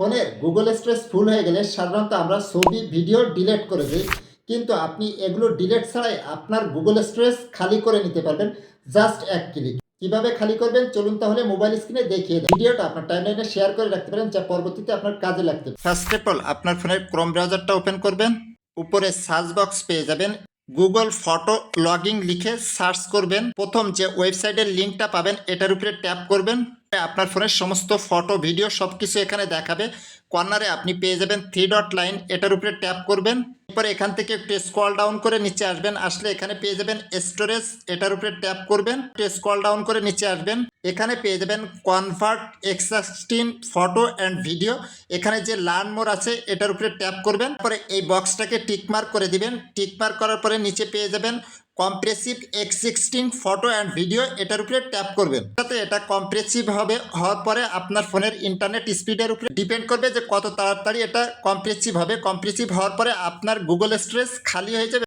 ফোনের Google storage full হয়ে গেলে সাধারণত আমরা ছবি, ভিডিও ডিলেট করে দিই। কিন্তু আপনি এগুলো ডিলেট ছাড়াই আপনার গুগল স্টোরেজ খালি করে নিতে পারবেন। জাস্ট এক ক্লিক। কীভাবে খালি করবেন? চলুন তাহলে মোবাইল স্ক্রিনে দেখিয়ে ভিডিওটা আপনার টাইমলাইনে শেয়ার করে রাখতে পারেন, যা পরবর্তীতে আপনার কাজে লাগতে ফার্স্ট অফ অল আপনার ফোনের ক্রোম ব্রাউজারটা ওপেন করবেন। উপরে সার্চ বক্স পেয়ে যাবেন। গুগল ফটো লগিং লিখে সার্চ করবেন। প্রথম যে ওয়েবসাইটের লিঙ্কটা পাবেন, এটার উপরে ট্যাপ করবেন। আপনার ফোনের সমস্ত ফটো, ভিডিও সব কিছু এখানে দেখাবে। কর্নারে আপনি পেয়ে যাবেন থ্রি ডট লাইন এটার উপরে ট্যাপ করবেন। এরপরে এখান থেকে একটু স্ক্রল ডাউন করে নিচে আসবেন। আসলে এখানে পেয়ে যাবেন স্টোরেজ এটার উপরে ট্যাপ করবেন। স্ক্রল ডাউন করে নিচে আসবেন। এখানে পেয়ে যাবেন কনভার্ট এক্সাস্টিন ফটো অ্যান্ড ভিডিও এখানে যে লার্ন মোর আছে, এটার উপরে ট্যাপ করবেন। পরে এই বক্সটাকে টিকমার্ক করে দিবেন। টিকমার্ক করার পরে নিচে পেয়ে যাবেন compressive X sixteen photo and video এটার উপরে ট্যাপ করবেন। যাতে এটা কম্প্রেসিভ হবে, হওয়ার পরে আপনার ফোনের ইন্টারনেট স্পিডের উপরে ডিপেন্ড করবে যে কত তাড়াতাড়ি এটা কম্প্রেসিভ হবে। কম্প্রেসিভ হওয়ার পরে আপনার গুগল স্ট্রেস খালি হয়ে যাবে।